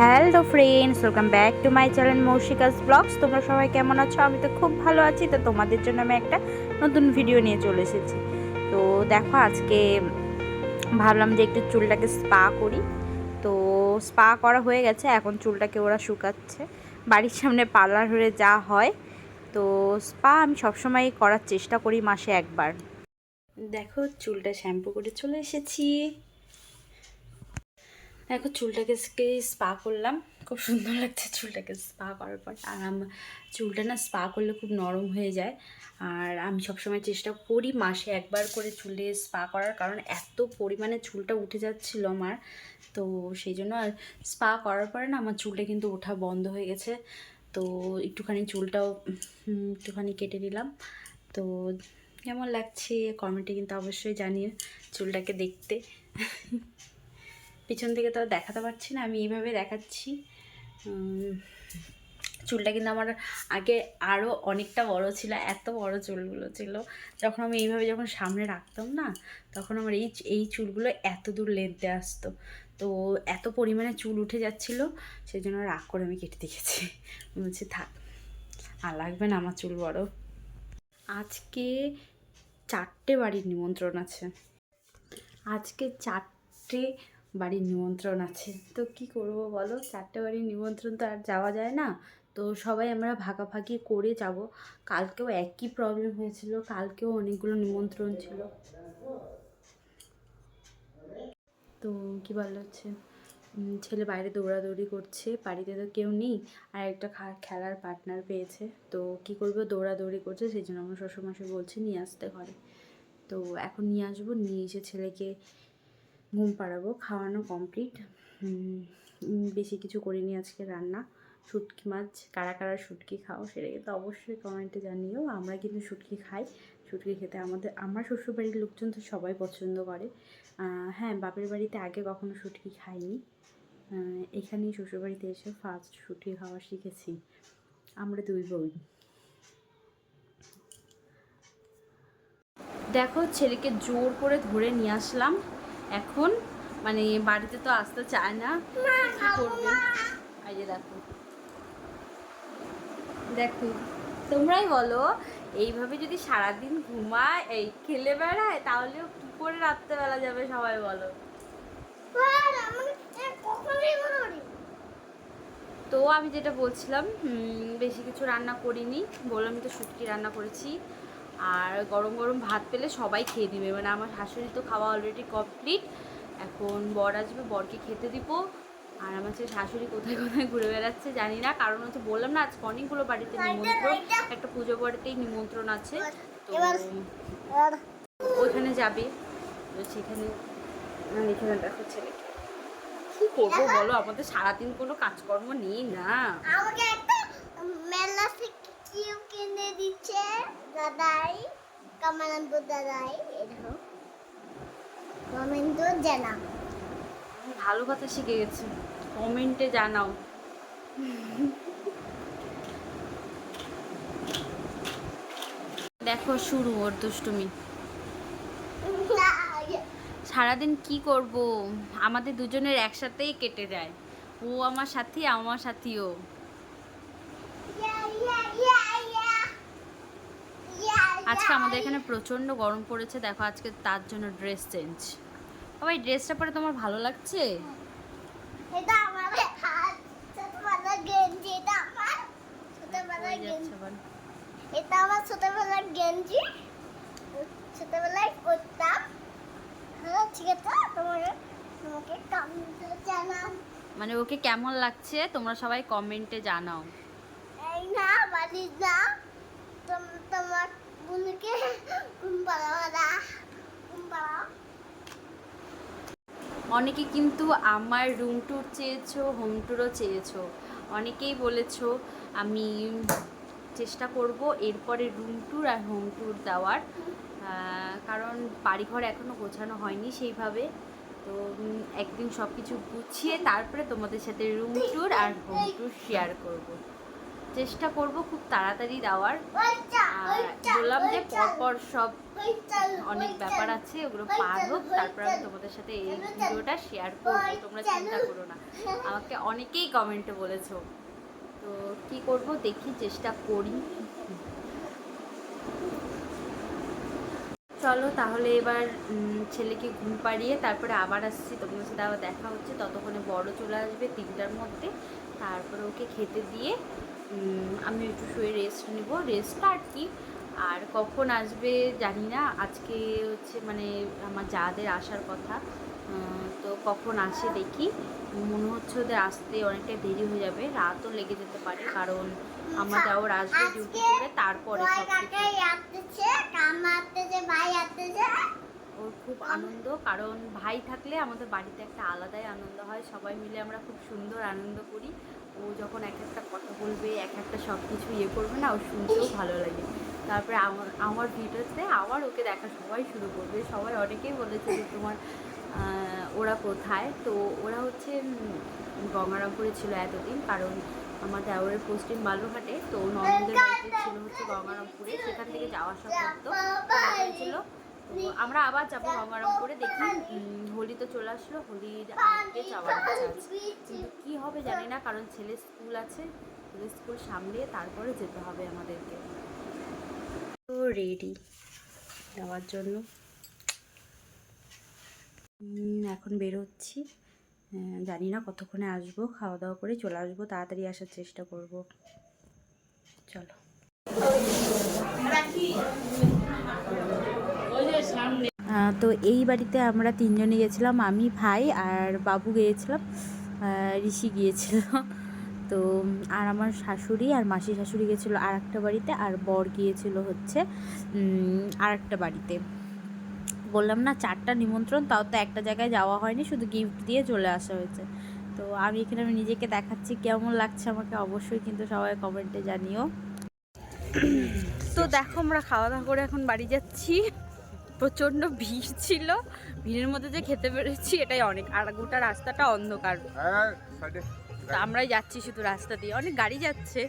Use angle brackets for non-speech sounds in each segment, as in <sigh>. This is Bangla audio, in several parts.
Hello friends, welcome back to my channel Moushika's blogs. তোমরা সবাই কেমন আছো? আমি তো খুব ভালো আছি। তো তোমাদের জন্য আমি একটা নতুন ভিডিও নিয়ে চলে এসেছি। তো দেখো, আজকে ভাবলাম যে একটু চুলটাকে স্পা করি। তো স্পা করা হয়ে গেছে, এখন চুলটাকে ওরা শুকাচ্ছে। বাড়ির সামনে পার্লার হয়ে যা হয়। তো স্পা আমি সবসময় করার চেষ্টা করি মাসে একবার। দেখো, চুলটা শ্যাম্পু করে চলে এসেছি। দেখো, চুলটাকে স্পা করলাম। খুব সুন্দর লাগছে চুলটাকে স্পা করার পর। আর চুলটা না স্পা করলে খুব নরম হয়ে যায়। আর আমি সবসময় চেষ্টা করি মাসে একবার করে চুলে স্পা করার, কারণ এত পরিমাণে চুলটা উঠে যাচ্ছিল আমার। তো সেই জন্য আর স্পা করার পরে না আমার চুলটা কিন্তু ওঠা বন্ধ হয়ে গেছে। তো একটুখানি চুলটাও একটুখানি কেটে নিলাম। তো কেমন লাগছে? কমেন্টে কিন্তু অবশ্যই জানিয়ে চুলটাকে দেখতে। পিছন থেকে তো দেখাতে পারছি না, আমি এইভাবে দেখাচ্ছি। চুলটা কিন্তু আমার আগে আরও অনেকটা বড় ছিল, এত বড় চুলগুলো ছিল। যখন আমি এইভাবে যখন সামনে রাখতাম না, তখন আমার এই এই চুলগুলো এত দূর লেন্থে আসতো। তো এত পরিমাণে চুল উঠে যাচ্ছিল সেই জন্য রাগ করে আমি কেটে দিয়েছি। বলছি, থাক, আর লাগবে না আমার চুল বড়। আজকে চারটে বাড়ির নিমন্ত্রণ আছে। আজকে চারটে বাড়ির নিমন্ত্রণ আছে। তো কি করব বলো? চারটে বাড়ির নিমন্ত্রণ তো আর যাওয়া যায় না। তো সবাই আমরা ভাগাভাগি করে যাব। কালকেও একই প্রবলেম হয়েছিল। কালকেও অনেকগুলো নিমন্ত্রণ ছিল। তো কি বলা হচ্ছে? ছেলে বাইরে দৌড়াদৌড়ি করছে। বাড়িতে তো কেউ নেই। আর একটা খেলার পার্টনার পেয়েছে। তো কি করবে? দৌড়াদৌড়ি করছে। সেই জন্য আমার শ্বশুরমশাই বলছে, নিয়ে আসতে ঘরে। তো এখন নিয়ে আসব। নিয়ে এসে ছেলেকে ঘুম পাড়াবো, খাওয়ানো কমপ্লিট বেশি কিছু করিনি আজকে রান্না। শুটকি মাছ, কারা কারা শুটকি খাও সেটা কিন্তু অবশ্যই কমেন্টে জানিও। আমরা কিন্তু শুটকি খাই। শুটকি খেতে আমাদের, আমার শ্বশুরবাড়ির লোকজন তো সবাই পছন্দ করে। হ্যাঁ বাপের বাড়িতে আগে কখনো শুটকি খাইনি। এখানেই শ্বশুরবাড়িতে এসে ফার্স্ট শুটকি খাওয়া শিখেছি। আমরা দুই বই দেখো, ছেলেকে জোর করে ধরে নিয়ে আসলাম। এখন মানে বাড়িতে তো আসতে চায় না কি করবে? এই দেখো। দেখো তোমরাই বলো এইভাবে যদি সারাদিন ঘুমায় এই খেলে বেড়ায় তাহলে কি করে রাত্রেবেলা যাবে সবাই বলো? তো আমি যেটা বলছিলাম বেশি কিছু রান্না করিনি বললাম তো শুটকি রান্না করেছি। আর গরম গরম ভাত পেলে সবাই খেয়ে দিবে মানে আমার শাশুড়ি তো খাওয়া অলরেডি কমপ্লিট এখন বর আসবে, বরকে খেতে দিব। আর আমার হচ্ছে শাশুড়ি কোথায় কোথায় ঘুরে বেড়াচ্ছে জানি না। কারণ হচ্ছে বললাম না, আজকে অনেকগুলো বাড়িতে নিমন্ত্রণ। একটা পুজো বাড়িতেই নিমন্ত্রণ আছে। তো ওইখানে যাবে। তো সেখানে কি করব বলো? আমাদের সারাদিন কোনো কাজকর্ম নেই না। আমাকে একটা মেলা কিউ কিনে দিচ্ছে দাদাই কামানন্দ দাদাই এরকম। কমেন্ট জানা ভালো কথা শিখে গেছি। কমেন্টে জানাও। দেখো, শুরু ওর দুষ্টুমি। সারাদিন কি করব? আমাদের দুজনের একসাথেই কেটে যায়। ও আমার সাথী আমার সাথীও। আজকে আমাদের এখানে প্রচণ্ড গরম পড়েছে। দেখো আজকে তার জন্য ড্রেস চেঞ্জ বাবা এই ড্রেসটা পরে তোমার ভালো লাগছে? এটা আমার ছোটবেলার গেঞ্জি। হয়ে ছোটবেলায় করতাম তোমার মানে ওকে কেমন লাগছে? তোমরা সবাই কমেন্টে জানাও। এই না বাড়ি না অনেকে কিন্তু আমার রুম ট্যুর চেয়েছো হোম ট্যুরও চেয়েছো। অনেকেই বলেছ, আমি চেষ্টা করব এরপরে রুম ট্যুর আর হোম ট্যুর দেওয়ার। কারণ বাড়িঘর এখনও গোছানো হয়নি সেইভাবে। তো একদিন সব কিছু গুছিয়ে তারপরে তোমাদের সাথে রুম ট্যুর আর হোম ট্যুর শেয়ার করব। চেষ্টা করব খুব তাড়াতাড়ি দেওয়ার। আর বললাম যে পরপর সব অনেক ব্যাপার আছে ওগুলো পার হোক তারপর আমি তোমাদের সাথে এই ভিডিওটা শেয়ার করব তোমরা চিন্তা করো না। আমাকে অনেকেই কমেন্টে বলেছ। তো কি করব দেখি চেষ্টা করি। চলো তাহলে এবার ছেলেকে ঘুম পাড়িয়ে তারপরে আবার আসছি। তোমাদের সাথে আবার দেখা হচ্ছে। ততক্ষণে বড় চলে আসবে তিনটার মধ্যে। তারপরে ওকে খেতে দিয়ে আমি একটু শুয়ে রেস্ট নিব। রেস্টটা আর কি। আর কখন আসবে জানি না। আজকে হচ্ছে মানে আমার যাদের আসার কথা তো কখন আসে দেখি। মনে হচ্ছে ওদের আসতে অনেকটা দেরি হয়ে যাবে। রাতও লেগে যেতে পারে। কারণ আমার যাওয়ার আসবে ডিউটি করে, তারপরে সব কিছু খুব আনন্দ, কারণ ভাই থাকলে আমাদের বাড়িতে একটা আলাদাই আনন্দ হয়। সবাই মিলে আমরা খুব সুন্দর আনন্দ করি। ও যখন এক একটা কথা বলবে, এক একটা সব কিছু ইয়ে করবে না, ও শুনতেও ভালো লাগে। তারপরে আমার আমার ভিডিওতে আবার ওকে দেখা সবাই শুরু করবে। সবাই অনেকেই বলেছে যে তোমার ওরা কোথায়? তো ওরা হচ্ছে গঙ্গারামপুরে ছিল এতদিন, কারণ আমার দেওরের পোস্টিং বালুরঘাটে। তো বাড়িতে ছিল হচ্ছে গঙ্গারামপুরে। সেখান থেকে যাওয়া আসা করতো। হয়েছিল। আমরা আবার যাব গঙ্গারামপুরে দেখি। হোলি তো চলে আসলো, হোলির আগে যাওয়ার আছে। কিন্তু কী হবে জানি না, কারণ ছেলে স্কুল আছে ছেলের স্কুল সামলিয়ে তারপরে যেতে হবে আমাদেরকে। তো রেডি যাওয়ার জন্য। এখন বেরোচ্ছি। জানি না কতক্ষণে আসব, খাওয়া দাওয়া করে চলে আসব, তাড়াতাড়ি আসার চেষ্টা করব। চলো। তো এই বাড়িতে আমরা তিনজনে গেছিলাম, আমি, ভাই আর বাবু গিয়েছিলাম ঋষি গিয়েছিল। <laughs> তো আর আমার শাশুড়ি আর মাসি শাশুড়ি গেছিল আর একটা বাড়িতে আর বর গিয়েছিল হচ্ছে আর একটা বাড়িতে। বললাম, না, চারটা নিমন্ত্রণ, তাও তো একটা জায়গায় যাওয়া হয়নি, শুধু গিফট দিয়ে চলে আসা হয়েছে। তো আমি এখানে আমি নিজেকে দেখাচ্ছি, কেমন লাগছে আমাকে অবশ্যই কিন্তু সবাই কমেন্টে জানিও। তো দেখো আমরা খাওয়া দাওয়া করে এখন বাড়ি যাচ্ছি। প্রচণ্ড ভিড় ছিল। ভিড়ের মধ্যে যে খেতে পেরেছি এটাই অনেক। আর গোটা রাস্তাটা অন্ধকার। হ্যাঁ আমরাই যাচ্ছি শুধু রাস্তা দিয়ে। অনেক গাড়ি যাচ্ছে।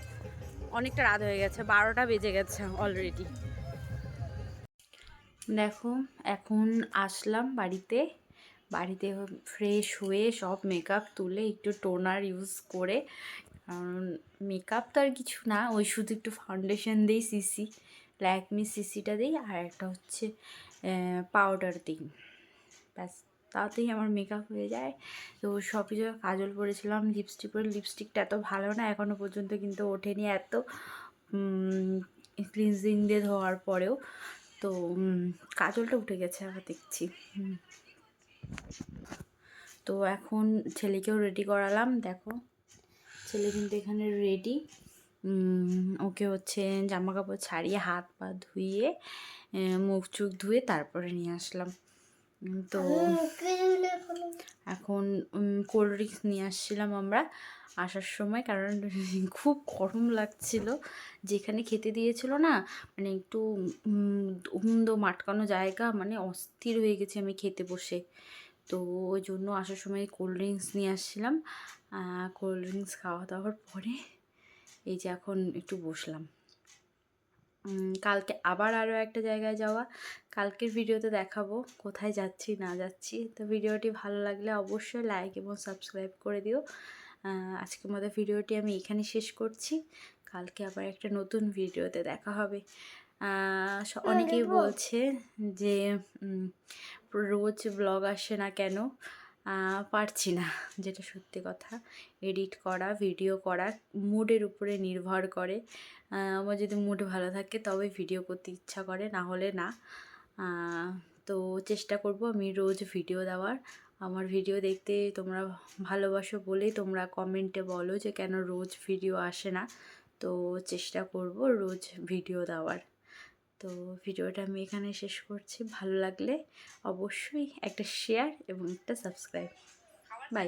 অনেকটা রাত হয়ে গেছে। বারোটা বেজে গেছে অলরেডি দেখো এখন আসলাম বাড়িতে। বাড়িতে ফ্রেশ হয়ে সব মেকআপ তুলে একটু টোনার ইউজ করে কারণ মেকআপ তো আর কিছু না, ওই শুধু একটু ফাউন্ডেশন দিই সিসি ল্যাকমি সিসিটা দিই আর একটা হচ্ছে পাউডার দিই। ব্যাস, তাতেই আমার মেকআপ হয়ে যায়। তো সব কিছু কাজল পরেছিলাম লিপস্টিক পরে লিপস্টিকটা এত ভালো না এখনও পর্যন্ত কিন্তু ওঠেনি এত ক্লিনজিং দিয়ে ধোয়ার পরেও। তো কাজলটা উঠে গেছে, আবার দেখছি। তো এখন ছেলেকেও রেডি করালাম, দেখো। ছেলে কিন্তু এখানে রেডি ওকে হচ্ছে জামা কাপড় ছাড়িয়ে হাত পা আহ, মুখ চুখ ধুয়ে তারপরে নিয়ে আসলাম। তো এখন কোল্ড ড্রিঙ্কস নিয়ে আসছিলাম আমরা আসার সময় কারণ খুব গরম লাগছিল। যেখানে খেতে দিয়েছিল না মানে একটু উমদো মাটকানো জায়গা মানে অস্থির হয়ে গেছে আমি খেতে বসে। তো ওই জন্য আসার সময় কোল্ড ড্রিঙ্কস নিয়ে আসছিলাম। কোল্ড ড্রিঙ্কস খাওয়া দাওয়ার পরে এই যে এখন একটু বসলাম। কালকে আবার আরও একটা জায়গায় যাওয়া। কালকের ভিডিওতে দেখাবো কোথায় যাচ্ছি না যাচ্ছি। তো ভিডিওটি ভালো লাগলে অবশ্যই লাইক এবং সাবস্ক্রাইব করে দিও। আজকের মতো ভিডিওটি আমি এখানে শেষ করছি। কালকে আবার একটা নতুন ভিডিওতে দেখা হবে। অনেকেই বলছে যে রোজ ব্লগ আসে না কেন? পারছি না, যেটা সত্যি কথা। এডিট করা ভিডিও করা মুডের উপরে নির্ভর করে। আমার যদি মুড ভালো থাকে, তবে ভিডিও করতে ইচ্ছা করে, না হলে না। তো চেষ্টা করব আমি রোজ ভিডিও দেওয়ার। আমার ভিডিও দেখতে তোমরা ভালোবাসো বলেই তোমরা কমেন্টে বলো যে কেন রোজ ভিডিও আসে না। তো চেষ্টা করব রোজ ভিডিও দেওয়ার। তো ভিডিওটা আমি এখানে শেষ করছি। ভালো লাগলে অবশ্যই একটা শেয়ার এবং একটা সাবস্ক্রাইব বাই